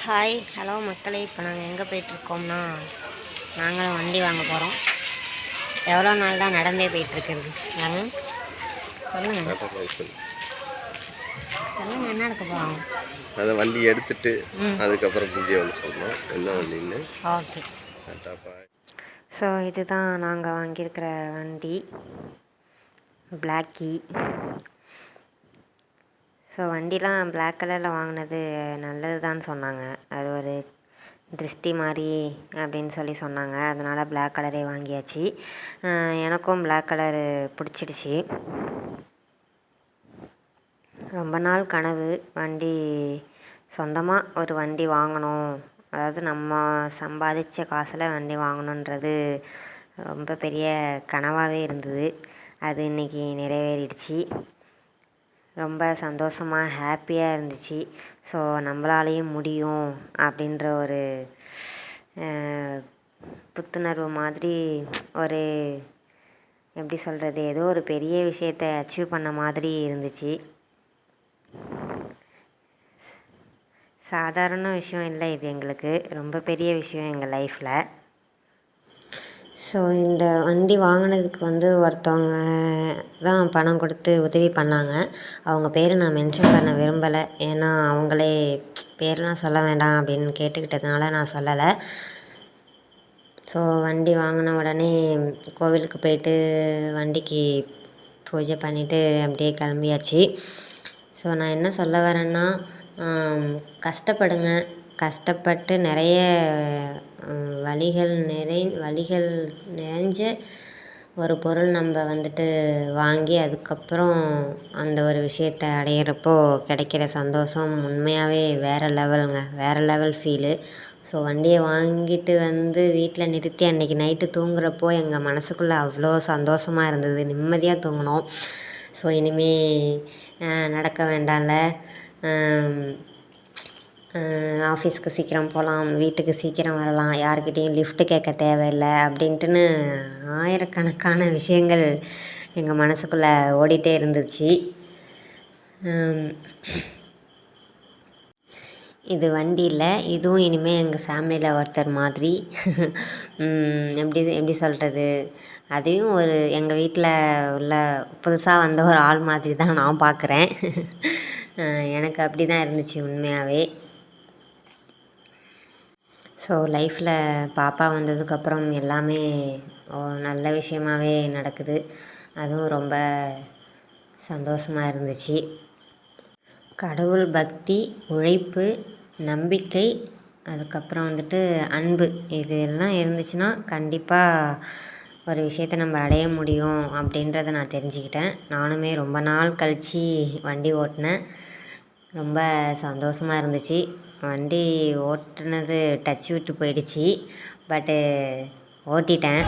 Hi hello மக்களே. இப்போ நாங்கள் எங்கே போயிட்டுருக்கோம்னா நாங்களும் வண்டி வாங்க போகிறோம் எவ்வளோ நாள் தான் நடந்தே போயிட்டுருக்குறது நாங்கள் சொல்லுங்கள் சொல்லுங்கள் என்ன எடுக்க போகிறோம் அதை வண்டி எடுத்துட்டு அதுக்கப்புறம் பூஜை வந்து சொல்லணும். என்ன வண்டின்னு ஓகே. ஸோ இதுதான் நாங்கள் வாங்கியிருக்கிற வண்டி. பிளாக்கி ஸோ வண்டிலாம் பிளாக் கலரில் வாங்கினது நல்லது தான் சொன்னாங்க. அது ஒரு திருஷ்டி மாதிரி அப்படின்னு சொல்லி சொன்னாங்க. அதனால் பிளாக் கலரே வாங்கியாச்சு. எனக்கும் பிளாக் கலரு பிடிச்சிடுச்சு. ரொம்ப நாள் கனவு. வண்டி சொந்தமாக ஒரு வண்டி வாங்கணும். அதாவது நம்ம சம்பாதிச்ச காசில் வண்டி வாங்கணுன்றது ரொம்ப பெரிய கனவாகவே இருந்தது. அது இன்றைக்கி நிறைவேறிடுச்சு. ரொம்ப சந்தோஷமாக ஹாப்பியாக இருந்துச்சு. ஸோ நம்மளாலையும் முடியும் அப்படின்ற ஒரு புத்துணர்வு மாதிரி ஒரு எப்படி சொல்கிறது ஏதோ ஒரு பெரிய விஷயத்தை அச்சீவ் பண்ண மாதிரி இருந்துச்சு. சாதாரண விஷயம் இல்லை இது எங்களுக்கு. ரொம்ப பெரிய விஷயம் எங்கள் லைஃப்பில் ஸோ இந்த வண்டி வாங்கினதுக்கு வந்து ஒருத்தவங்க தான் பணம் கொடுத்து உதவி பண்ணாங்க. அவங்க பேர் நான் மென்ஷன் பண்ண விரும்பலை. ஏன்னா அவங்களே பேரெலாம் சொல்ல வேண்டாம் அப்படின்னு கேட்டுக்கிட்டதுனால நான் சொல்லலை. ஸோ வண்டி வாங்கின உடனே கோவிலுக்கு போயிட்டு வண்டிக்கு பூஜை பண்ணிவிட்டு அப்படியே கிளம்பியாச்சு. ஸோ நான் என்ன சொல்ல வரேன்னா கஷ்டப்படுங்க. கஷ்டப்பட்டு நிறைய வழிகள் வலிகள் நிறை வலிகள் நிறைஞ்ச ஒரு பொருள் நம்ம வந்துட்டு வாங்கி அதுக்கப்புறம் அந்த ஒரு விஷயத்தை அடையிறப்போ கிடைக்கிற சந்தோஷம் உண்மையாகவே வேறு லெவலுங்க. வேறு லெவல் ஃபீலு. ஸோ வண்டியை வாங்கிட்டு வந்து வீட்டில் நிறுத்தி அன்றைக்கி நைட்டு தூங்குறப்போ எங்கள் மனசுக்குள்ளே அவ்வளோ சந்தோஷமாக இருந்தது. நிம்மதியாக தூங்கினோம். ஸோ இனிமேல் நடக்க வேண்டாம்ல. ஆஃபீஸ்க்கு சீக்கிரம் போகலாம் வீட்டுக்கு சீக்கிரம் வரலாம் யாருக்கிட்டேயும் லிஃப்ட்டு கேட்க தேவையில்லை அப்படின்ட்டுன்னு ஆயிரக்கணக்கான விஷயங்கள் எங்கள் மனசுக்குள்ளே ஓடிட்டே இருந்துச்சு. இது வண்டி இல்லை இதுவும் இனிமேல் எங்கள் ஃபேமிலியில் ஒருத்தர் மாதிரி. எப்படி எப்படி சொல்கிறது அதையும் ஒரு எங்கள் வீட்டில் உள்ள புதுசாக வந்த ஒரு ஆள் மாதிரி தான் நான் பார்க்குறேன் எனக்கு அப்படி தான் இருந்துச்சு உண்மையாகவே ஸோ லைஃப்பில் பாப்பா வந்ததுக்கப்புறம் எல்லாமே ஓ, நல்ல விஷயமாவே நடக்குது. அதுவும் ரொம்ப சந்தோஷமாக இருந்துச்சு. கடவுள் பக்தி உழைப்பு நம்பிக்கை அதுக்கப்புறம் வந்துட்டு அன்பு. இது எல்லாம் இருந்துச்சுன்னா கண்டிப்பாக ஒரு விஷயத்தை நம்ம அடைய முடியும் அப்படின்றத நான் தெரிஞ்சுக்கிட்டேன். நானுமே ரொம்ப நாள் கழித்து வண்டி ஓட்டினேன். ரொம்ப சந்தோஷமாக இருந்துச்சு. வண்டி ஓட்டுனது டச் விட்டு போயிடுச்சு. பட்டு ஓட்டிட்டேன்.